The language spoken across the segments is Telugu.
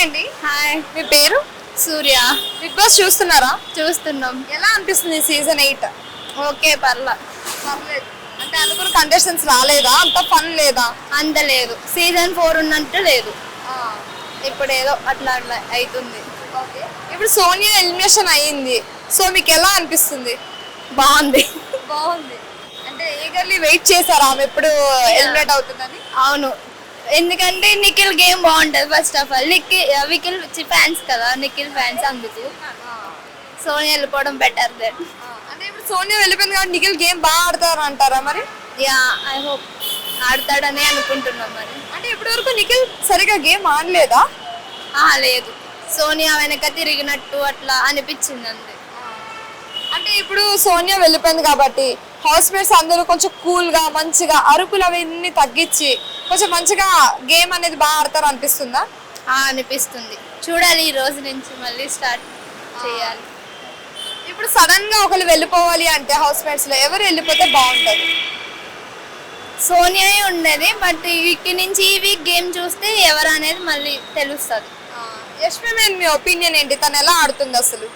హాయ్ అండి. హాయ్ మీ పేరు? సూర్య. బిగ్ బాస్ చూస్తున్నారా? చూస్తున్నాం. ఎలా అనిపిస్తుంది సీజన్ ఎయిట్ ఓకే పర్లా. పర్లేదు. అంటే అనుకున్న కంటెస్టెంట్స్ రాలేదా? అంత ఫన్ లేదా? అంత లేదు సీజన్ ఫోర్ ఉన్నట్టు లేదు. ఇప్పుడు ఏదో అట్లా అట్లా అవుతుంది ఓకే. ఇప్పుడు సోనియా ఎలిమినేషన్ అయ్యింది. సో మీకు ఎలా అనిపిస్తుంది? బాగుంది. బాగుంది. అంటే ఈగర్లీ వెయిట్ చేశారా ఆమె. ఎప్పుడు ఎలిమినేట్ అవుతుందని? అవును. ఎందుకంటే నిఖిల్ గేమ్ బాగుంటది first of all Nikhil Nikhil fans కదా నిఖిల్ ఫ్యాన్స్ అందుకు. సోనియా వెళ్ళిపోవడం బెటర్ దెన్ అంటే ఇప్పుడు సోనియా వెళ్ళిపోయింది కాబట్టి నిఖిల్ గేమ్ బాగా ఆడతారు అంటారా మరి? యా ఐ హోప్ ఆడతాడని అనుకుంటున్నాం మరి. అంటే ఇప్పటి వరకు నిఖిల్ సరిగా గేమ్ ఆడలేదా? ఆ, లేదు. సోనియా వెనక తిరిగినట్టు అట్లా అనిపించింది అంతే. అంటే ఇప్పుడు సోనియా వెళ్ళిపోయింది కాబట్టి హౌస్ మేట్స్ అందరూ కొంచెం కూల్గా మంచిగా అరుపులు అవన్నీ తగ్గించి కొంచెం మంచిగా గేమ్ అనేది బాగా ఆడతారు అనిపిస్తుందా? అనిపిస్తుంది. చూడాలి ఈ రోజు నుంచి మళ్ళీ స్టార్ట్ చేయాలి. ఇప్పుడు సడన్గా ఒకరు వెళ్ళిపోవాలి అంటే హౌస్ మేట్స్లో ఎవరు వెళ్ళిపోతే బాగుంటది? సోనియా ఉండేది బట్ వీక్ నుంచి ఈ వీక్ గేమ్ చూస్తే ఎవరు అనేది మళ్ళీ తెలుస్తుంది. యశ్మి మీద మీ ఒపీనియన్ ఏంటి? తను ఎలా ఆడుతుంది అసలు?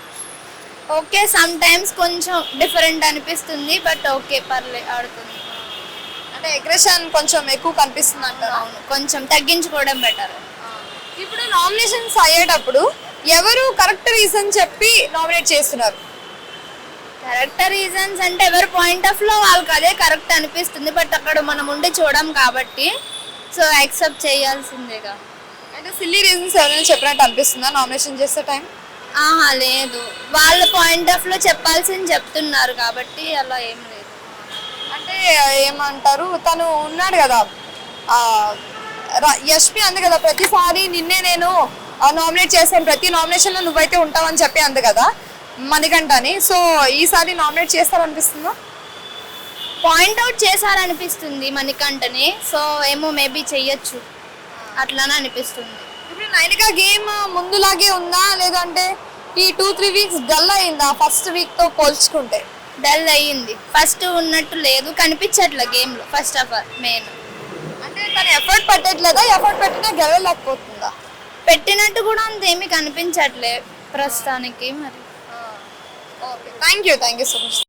ఓకే సమ్ టైమ్స్ కొంచెం డిఫరెంట్ అనిపిస్తుంది బట్ ఓకే పర్లే ఆడుతుంది. అంటే అగ్రెషన్ కొంచెం ఎక్కువ కనిపిస్తుంది అంటారా. అవును. కొంచెం తగ్గించుకోవడం బెటర్ ఇప్పుడు నామినేషన్స్ అయ్యేటప్పుడు ఎవరు కరెక్ట్ రీజన్ చెప్పి నామినేట్ చేస్తున్నారు? కరెక్ట్ రీజన్స్ అంటే ఎవరి పాయింట్ ఆఫ్లో వాళ్ళకి అదే కరెక్ట్ అనిపిస్తుంది బట్ అక్కడ మనం ఉండి చూడం కాబట్టి సో యాక్సెప్ట్ చేయాల్సిందేగా. అంటే సిల్లీ రీజన్స్ ఎవరైనా చెప్పినట్టు అనిపిస్తుందా నామినేషన్ చేసే టైం ఆహా లేదు. వాళ్ళ పాయింట్ ఆఫ్లో చెప్పాల్సింది చెప్తున్నారు కాబట్టి అలా ఏం లేదు. ఏమంటారు? తను ఉన్నాడు కదా. యష్మి అంది కదా ప్రతిసారి నిన్నే నేను నామినేట్ చేశాను. ప్రతి నామినేషన్లో నువ్వైతే ఉంటావని చెప్పి అంది కదా మణికంఠని. సో ఈసారి నామినేట్ చేస్తారనిపిస్తుందా? పాయింట్ అవుట్ చేశారనిపిస్తుంది మణికంఠని. సో ఏమో మేబీ చెయ్యొచ్చు. అట్లానే అనిపిస్తుంది. ఇప్పుడు నైనికా గేమ్ ముందులాగే ఉందా? లేదంటే ఈ టూ త్రీ వీక్స్ డల్ అయిందా? ఫస్ట్ వీక్తో పోల్చుకుంటే. డల్ అయ్యింది. ఫస్ట్ ఉన్నట్టు లేదు కనిపించట్లే గేమ్లో ఫస్ట్ ఆఫ్ ఆల్ మెయిన్ అంటే తను ఎఫర్ట్ పెట్టట్లేదా? ఎఫర్ట్ పెట్టినా గెలవలేకపోతుందా? పెట్టినట్టు కూడా అంతేమీ కనిపించట్లే ప్రస్తుతానికి మరి. Okay. Thank you thank you so much